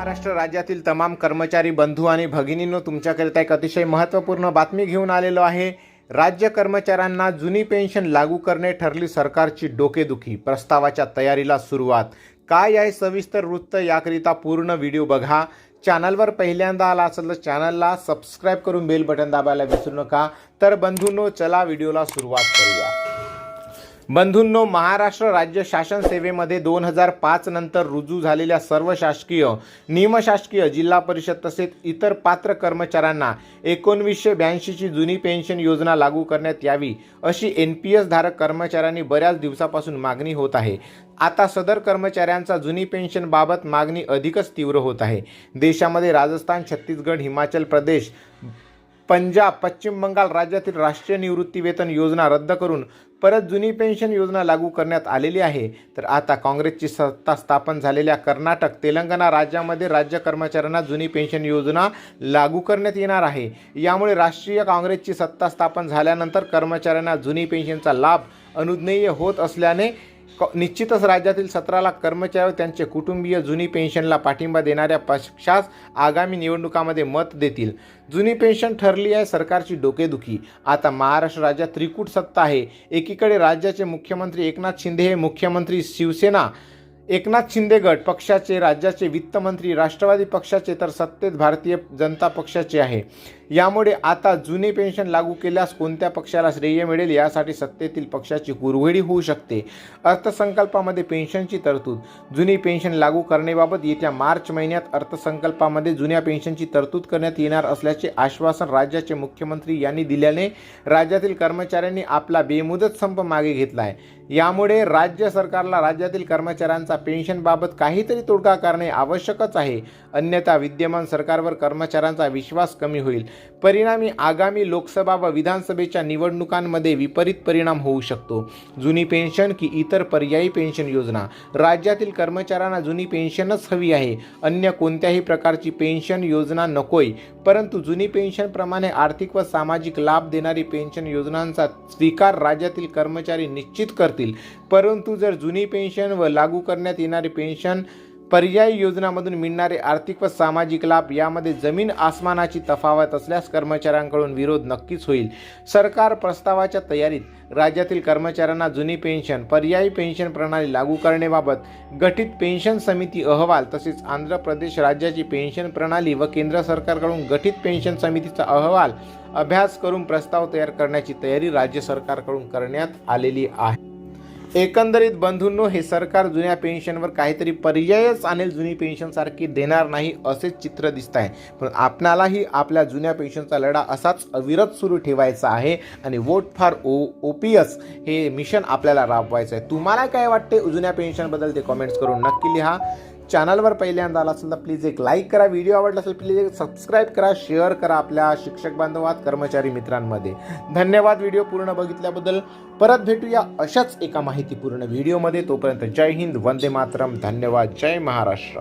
महाराष्ट्र राज्यातील तमाम कर्मचारी बंधू आणि भगिनींनो तुमच्याकरिता एक अतिशय महत्त्वपूर्ण बातमी घेऊन आलेलो आहे. राज्य कर्मचाऱ्यांना जुनी पेन्शन लागू करणे ठरली सरकारची डोकेदुखी. प्रस्तावाच्या तयारीला सुरुवात. काय आहे सविस्तर वृत्त याकरिता पूर्ण व्हिडिओ बघा. चॅनलवर पहिल्यांदा आला असेल तर चॅनलला सबस्क्राईब करून बेल बटन दाबायला विसरू नका. तर बंधूंनो चला व्हिडिओला सुरुवात करूया. बंधूंनो महाराष्ट्र राज्य शासन सेवेमध्ये दोन हजार पाच नंतर रुजू झालेल्या सर्व शासकीय निमशासकीय जिल्हा परिषद तसेच इतर पात्र कर्मचाऱ्यांना एकोणवीसशे ब्याऐंशीची जुनी पेन्शन योजना लागू करण्यात यावी अशी एन पी एस धारक कर्मचाऱ्यांनी बऱ्याच दिवसापासून मागणी होत आहे. आता सदर कर्मचाऱ्यांचा जुनी पेन्शनबाबत मागणी अधिकच तीव्र होत आहे. देशामध्ये राजस्थान छत्तीसगड हिमाचल प्रदेश पंजाब पश्चिम बंगाल राज्यातील राष्ट्रीय निवृत्ती वेतन योजना रद्द करून परत जुनी पेन्शन योजना लागू करण्यात आलेली आहे. तर आता काँग्रेसची सत्ता स्थापन झालेल्या कर्नाटक तेलंगणा राज्यामध्ये राज्य कर्मचाऱ्यांना जुनी पेन्शन योजना लागू करण्यात येणार आहे. यामुळे राष्ट्रीय काँग्रेसची सत्ता स्थापन झाल्यानंतर कर्मचाऱ्यांना जुनी पेन्शनचा लाभ अनुज्ञेय होत असल्याने निश्चितच राज्यातील सतरा लाख कर्मचारी त्यांचे कुटुंबीय जुनी पेन्शनला पाठिंबा देणाऱ्या पक्षास आगामी निवडणुकामध्ये मत देतील. जुनी पेन्शन ठरली आहे सरकारची डोकेदुखी. आता महाराष्ट्र राज्यात त्रिकूट सत्ता आहे. एकीकडे राज्याचे मुख्यमंत्री एकनाथ शिंदे हे मुख्यमंत्री शिवसेना एकनाथ शिंदे गट पक्षाचे राज्याचे वित्तमंत्री राष्ट्रवादी पक्षाचे तर सत्तेत भारतीय जनता पक्षाचे आहे. यामुळे आता जुने पेन्शन लागू केल्यास कोणत्या पक्षाला श्रेय मिळेल यासाठी सत्तेतील पक्षाची कुरघोडी होऊ शकते. अर्थसंकल्पामध्ये पेन्शनची तरतूद. जुनी पेन्शन लागू करण्याबाबत येत्या मार्च महिन्यात अर्थसंकल्पामध्ये जुन्या पेन्शनची तरतूद करण्यात येणार असल्याचे आश्वासन राज्याचे मुख्यमंत्री यांनी दिल्याने राज्यातील कर्मचाऱ्यांनी आपला बेमुदत संप मागे घेतला आहे. यामुळे राज्य सरकारला राज्यातील कर्मचाऱ्यांचा पेन्शनबाबत काहीतरी तोडगा करणे आवश्यकच आहे. अन्यथा विद्यमान सरकारवर कर्मचाऱ्यांचा विश्वास कमी होईल. परिणामी आगामी लोकसभा व विधानसभेच्या निवडणुकांमध्ये विपरीत परिणाम होऊ शकतो. जुनी पेन्शन की इतर पर्यायी पेन्शन योजना. राज्यातील कर्मचाऱ्यांना जुनी पेन्शनच हवी आहे. अन्य कोणत्याही प्रकारची पेन्शन योजना नकोय. परंतु जुनी पेन्शनप्रमाणे आर्थिक व सामाजिक लाभ देणारी पेन्शन योजनांचा स्वीकार राज्यातील कर्मचारी निश्चित करतील. परंतु जर जुनी पेन्शन व लागू करण्यात येणारी पेन्शन पर्यायी योजनामधून मिळणारे आर्थिक व सामाजिक लाभ यामध्ये जमीन आसमानाची तफावत असल्यास कर्मचाऱ्यांकडून विरोध नक्कीच होईल. सरकार प्रस्तावाच्या तयारीत राज्यातील कर्मचाऱ्यांना जुनी पेन्शन पर्यायी पेन्शन प्रणाली लागू करण्याबाबत गठीत पेन्शन समिती अहवाल तसेच आंध्र प्रदेश राज्याची पेन्शन प्रणाली व केंद्र सरकारकडून गठीत पेन्शन समितीचा अहवाल अभ्यास करून प्रस्ताव तयार करण्याची तयारी राज्य सरकारकडून करण्यात आलेली आहे. एकंदरीत बंधूंनो हे सरकार जुन्या पेन्शनवर काहीतरी पर्यायच आणेल जुनी पेन्शनसारखी देणार नाही असेच चित्र दिसत आहे. पण आपणालाही आपल्या जुन्या पेन्शनचा लढा असाच अविरत सुरू ठेवायचा आहे आणि vote for O O P S हे मिशन आपल्याला राबवायचं आहे. तुम्हाला काय वाटते जुन्या पेन्शनबद्दल ते कॉमेंट्स करून नक्की लिहा. चॅनलवर पहिल्यांदा आला असेल तर प्लीज एक लाईक करा. व्हिडिओ आवडला असेल प्लीज एक सबस्क्राईब करा शेअर करा आपल्या शिक्षक बांधवात कर्मचारी मित्रांमध्ये. धन्यवाद. व्हिडिओ पूर्ण बघितल्याबद्दल परत भेटूया अशाच एका माहितीपूर्ण व्हिडिओमध्ये. तोपर्यंत जय हिंद वंदे मातरम. धन्यवाद. जय महाराष्ट्र.